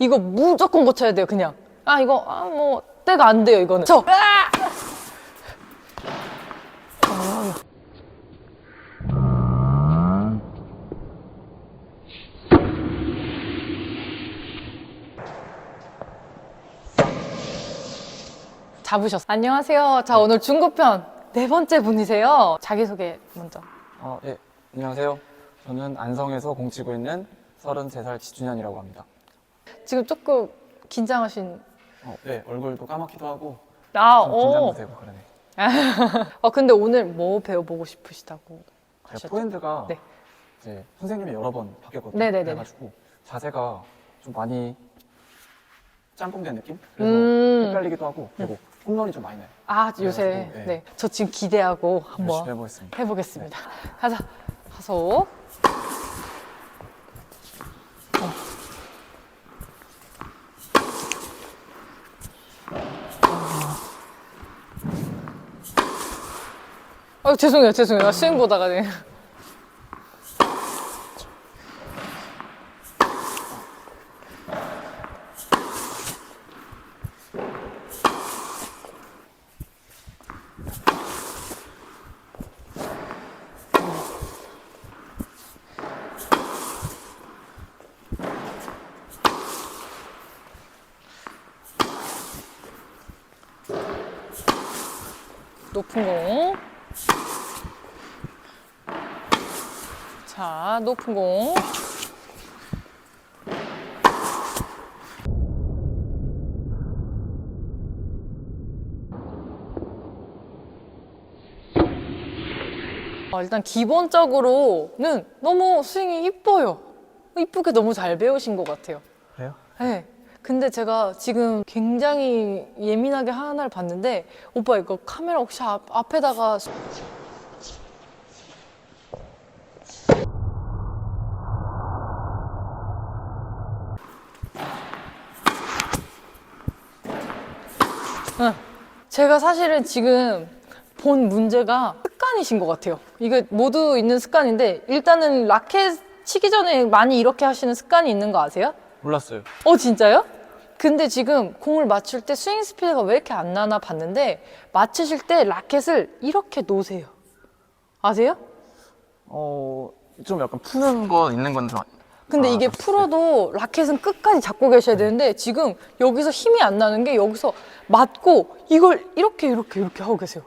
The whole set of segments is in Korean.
이거 무조건 고쳐야 돼요, 그냥. 아, 이거, 아, 뭐, 때가 안 돼요, 이거는. 저! 아! 잡으셨어요. 안녕하세요. 자, 오늘 중고편 네 번째 분이세요. 자기소개 먼저. 어, 예, 안녕하세요. 저는 안성에서 공치고 있는 33살 지준현이라고 합니다. 지금 조금 긴장하신. 어, 예, 얼굴도 까맣기도 하고 아, 좀 오. 긴장도 되고 그러네. 어, 근데 오늘 뭐 배워보고 싶으시다고 제가 하셨죠? 포핸드가 네. 이제 선생님이 여러 번 바뀌었거든요. 네네네네. 그래가지고 자세가 좀 많이 짬뽕된 느낌? 그래서 음. 헷갈리기도 하고 그리고 홈런이 좀 많이 나요. 아, 요새. 그래가지고, 네. 네. 저 지금 기대하고 열심히 한번 해보겠습니다. 해보겠습니다. 가자. 가서. 어, 죄송해요, 죄송해요. 나 스윙 보다가 네. 높은 공. 자, 높은 공. 아, 일단 기본적으로는 너무 스윙이 이뻐요. 이쁘게 너무 잘 배우신 것 같아요. 그래요? 네. 근데 제가 지금 굉장히 예민하게 하나를 봤는데 오빠 이거 카메라 혹시 앞, 앞에다가 응. 제가 사실은 지금 본 문제가 습관이신 것 같아요. 이게 모두 있는 습관인데 일단은 라켓 치기 전에 많이 이렇게 하시는 습관이 있는 거 아세요? 몰랐어요. 어 진짜요? 근데 지금 공을 맞출 때 스윙 스피드가 왜 이렇게 안 나나 봤는데 맞추실 때 라켓을 이렇게 놓으세요. 아세요? 어, 좀 약간 푸는 거 있는 건 좀. 근데 아, 이게. 풀어도 라켓은 끝까지 잡고 계셔야 되는데 지금 여기서 힘이 안 나는 게 여기서 맞고 이걸 이렇게 이렇게 이렇게 하고 계세요.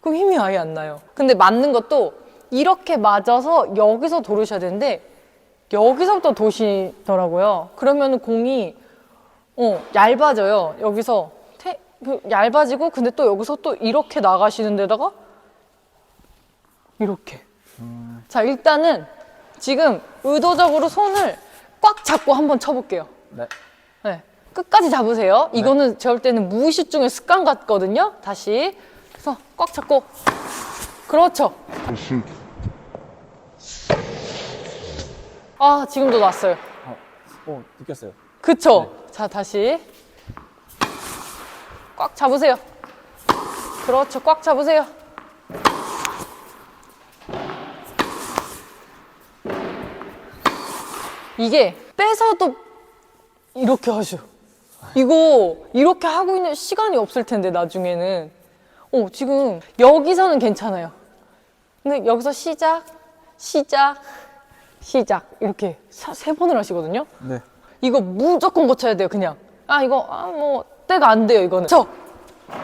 그럼 힘이 아예 안 나요. 근데 맞는 것도 이렇게 맞아서 여기서 도르셔야 되는데 여기서부터 도시더라고요. 그러면 공이 어, 얇아져요. 여기서 태- 그 얇아지고 근데 또 여기서 또 이렇게 나가시는 데다가 이렇게. 자, 일단은 지금 의도적으로 손을 꽉 잡고 한번 쳐볼게요. 네. 네. 끝까지 잡으세요. 이거는 제가 볼 때는 무의식 중에 습관 같거든요. 다시. 그래서 꽉 잡고. 그렇죠. 아, 지금도 났어요. 어, 어 느꼈어요. 그쵸? 자, 다시. 꽉 잡으세요. 그렇죠. 꽉 잡으세요. 이게 빼서도 이렇게 하셔. 이거 이렇게 하고 있는 시간이 없을 텐데, 나중에는. 어, 지금 여기서는 괜찮아요. 근데 여기서 시작, 시작, 시작. 이렇게 사- 세 번을 하시거든요. 네. 이거 무조건 고쳐야 돼요, 그냥. 아, 이거, 아, 뭐, 때가 안 돼요, 이거는. 저!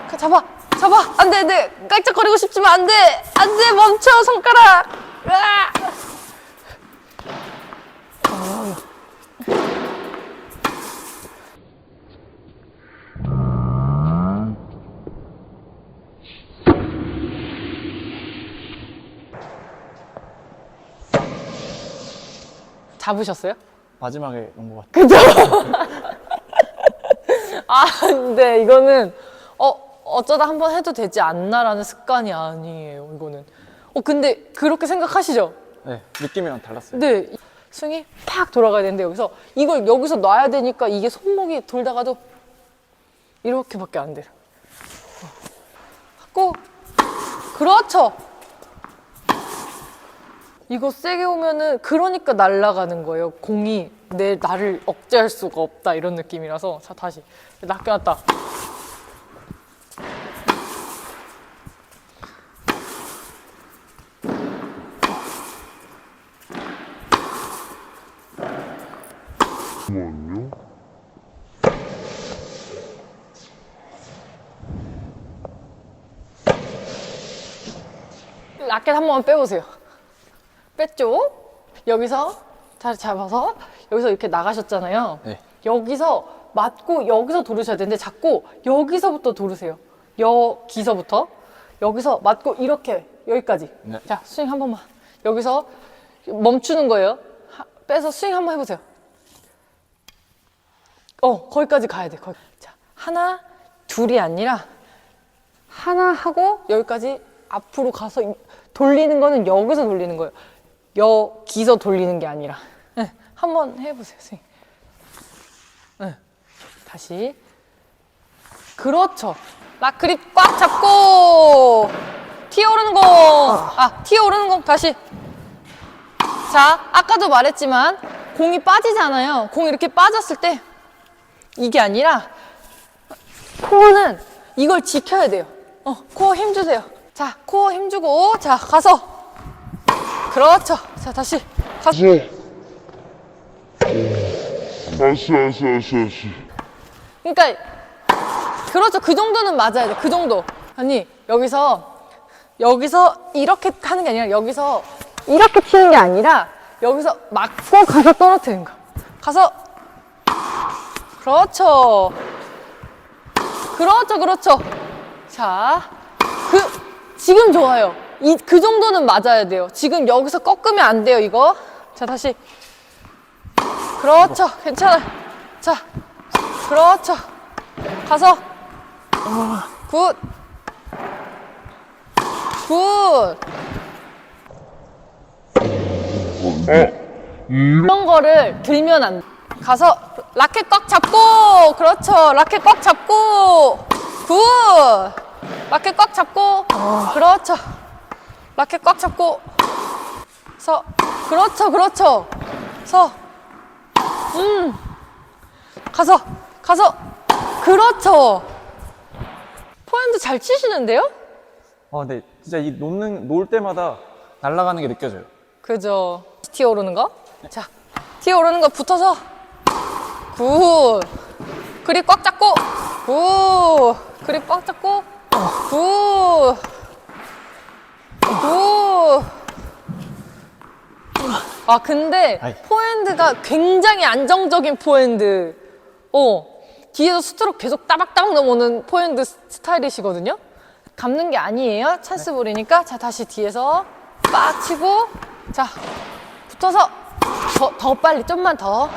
가- 잡아! 잡아! 안 돼, 안 돼! 깔짝거리고 싶지만 안 돼! 안 돼! 멈춰, 손가락! 으아! 잡으셨어요? 마지막에 놓은 것 같아요. 아, 근데 이거는 어 어쩌다 한 번 해도 되지 않나라는 습관이 아니에요. 이거는. 어 근데 그렇게 생각하시죠? 네. 느낌이랑 달랐어요. 이 스윙이 팍 돌아가야 되는데 여기서 이걸 여기서 놔야 되니까 이게 손목이 돌다가도 이렇게밖에 안 돼요. 꼭 그렇죠. 이거 세게 오면은 그러니까 날아가는 거예요. 공이 내 나를 억제할 수가 없다 이런 느낌이라서 자 다시 낚여놨다. 잠깐만요. 라켓 한 번만 빼보세요. 뺐죠? 여기서 잘 잡아서 여기서 이렇게 나가셨잖아요. 네. 여기서 맞고 여기서 도르셔야 되는데 자꾸 여기서부터 도르세요. 여기서부터 여기서 맞고 이렇게 여기까지. 네. 자 스윙 한 번만. 여기서 멈추는 거예요. 하- 빼서 스윙 한 번 해보세요. 어 거기까지 가야 돼. 거기. 자 하나 둘이 아니라 하나 하고 여기까지 앞으로 가서 이- 돌리는 거는 여기서 돌리는 거예요. 여기서 돌리는 게 아니라. 네, 한번 해보세요, 선생님. 네, 다시. 그렇죠. 라크립 꽉 잡고 튀어오르는 공. 아, 튀어오르는 공 다시. 자, 아까도 말했지만 공이 빠지잖아요. 공이 이렇게 빠졌을 때 이게 아니라 코어는 이걸 지켜야 돼요. 어, 코어 힘 주세요. 자, 코어 힘주고, 자, 가서. 그렇죠. 자, 다시. 네. 다시, 다시, 다시, 다시. 그러니까, 그렇죠. 그 정도는 맞아야 돼. 그 정도. 아니, 여기서, 여기서 이렇게 하는 게 아니라, 여기서 이렇게 치는 게 아니라, 여기서 맞고 가서 떨어뜨리는 거. 가서. 그렇죠. 그렇죠, 그렇죠. 자, 그, 지금 좋아요. 이, 그 정도는 맞아야 돼요. 지금 여기서 꺾으면 안 돼요, 이거. 자, 다시. 그렇죠. 괜찮아요. 자, 그렇죠. 가서. 굿. 굿. 이런 거를 들면 안 돼. 가서 라켓 꽉 잡고 그렇죠 라켓 꽉 잡고 굿 라켓 꽉 잡고 그렇죠 라켓 꽉 잡고 서 그렇죠 그렇죠 서음 가서 가서 그렇죠 포핸드 잘 치시는데요? 아, 근데 진짜 이 놓는, 놓을 때마다 날아가는 게 느껴져요. 그죠. 튀어 오르는 거. 자, 튀어 오르는 거 붙어서. 굿. 그립 꽉 잡고. 굿. 그립 꽉 잡고. 굿. 굿. 아, 근데 아이. 포핸드가 굉장히 안정적인 포핸드. 어. 뒤에서 스트로크 계속 따박따박 넘어오는 포핸드 스- 스타일이시거든요. 감는 게 아니에요. 찬스 볼이니까. 자, 다시 뒤에서 빡 치고. 자, 붙어서 더, 더 빨리, 좀만 더.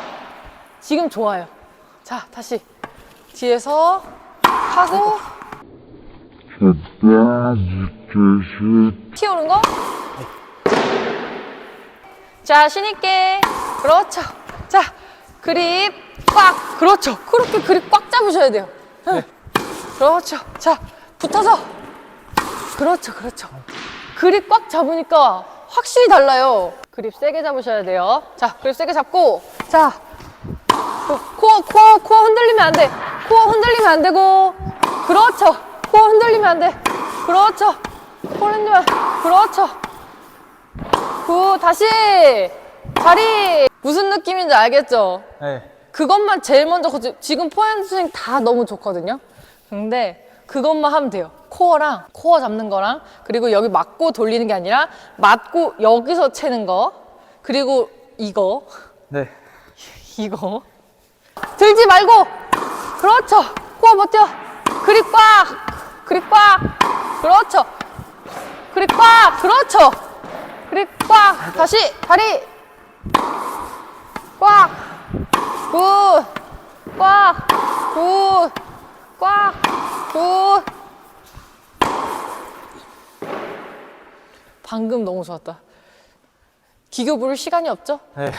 지금 좋아요. 자, 다시. 뒤에서 하고, 튀어오는 거. 자신 있게. 그렇죠. 자, 그립 꽉. 그렇죠. 그렇게 그립 꽉 잡으셔야 돼요. 응. 그렇죠. 자, 붙어서. 그렇죠. 그렇죠. 그립 꽉 잡으니까 확실히 달라요. 그립 세게 잡으셔야 돼요. 자, 그립 세게 잡고. 자, 그 코어, 코어, 코어 흔들리면 안 돼. 코어 흔들리면 안 되고. 그렇죠. 코어 흔들리면 안 돼. 그렇죠. 코어 흔들면, 그렇죠. 굿, 다시. 다리. 무슨 느낌인지 알겠죠? 네. 그것만 제일 먼저, 거치- 지금 포핸드 스윙 다 너무 좋거든요? 근데 그것만 하면 돼요. 코어랑, 코어 잡는 거랑, 그리고 여기 맞고 돌리는 게 아니라, 맞고 여기서 채는 거, 그리고 이거, 네. 이거. 들지 말고! 그렇죠! 코어 버텨! 그립 꽉! 그립 꽉! 그렇죠! 그립 꽉! 그렇죠! 그립 꽉! 다시! 다리! 꽉! 굿! 꽉! 굿! 꽉! 굿! 방금 너무 좋았다. 기교 부를 시간이 없죠? 네.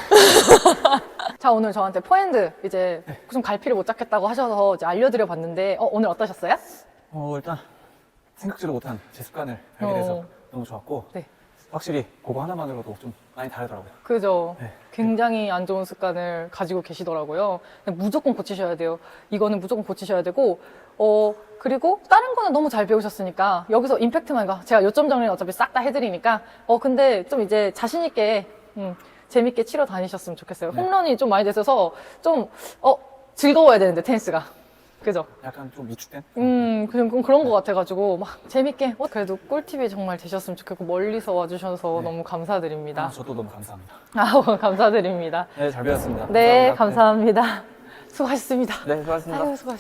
자 오늘 저한테 포핸드 이제 좀 갈피를 못 잡겠다고 하셔서 이제 알려드려 봤는데 어, 오늘 어떠셨어요? 어, 일단 생각지도 못한 제 습관을 돼서 어. 너무 좋았고 네. 확실히 그거 하나만으로도 좀 많이 다르더라고요. 그죠. 네. 굉장히 안 좋은 습관을 가지고 계시더라고요. 근데 무조건 고치셔야 돼요. 이거는 무조건 고치셔야 되고, 어, 그리고 다른 거는 너무 잘 배우셨으니까, 여기서 임팩트만 가. 제가 요점 정리는 어차피 싹 다 해드리니까, 어, 근데 좀 이제 자신있게, 음, 재밌게 치러 다니셨으면 좋겠어요. 네. 홈런이 좀 많이 됐어서, 좀, 어, 즐거워야 되는데, 테니스가. 그죠? 약간 좀 위축된? 음, 그냥 좀 그런 것 같아가지고, 막 재밌게, 어, 그래도 꿀팁이 정말 되셨으면 좋겠고, 멀리서 와주셔서 네. 너무 감사드립니다. 아, 저도 너무 감사합니다. 아우, 감사드립니다. 네, 잘 배웠습니다. 네, 감사합니다. 수고하셨습니다. 네, 네 수고하셨습니다. 아유, 수고하셨습니다.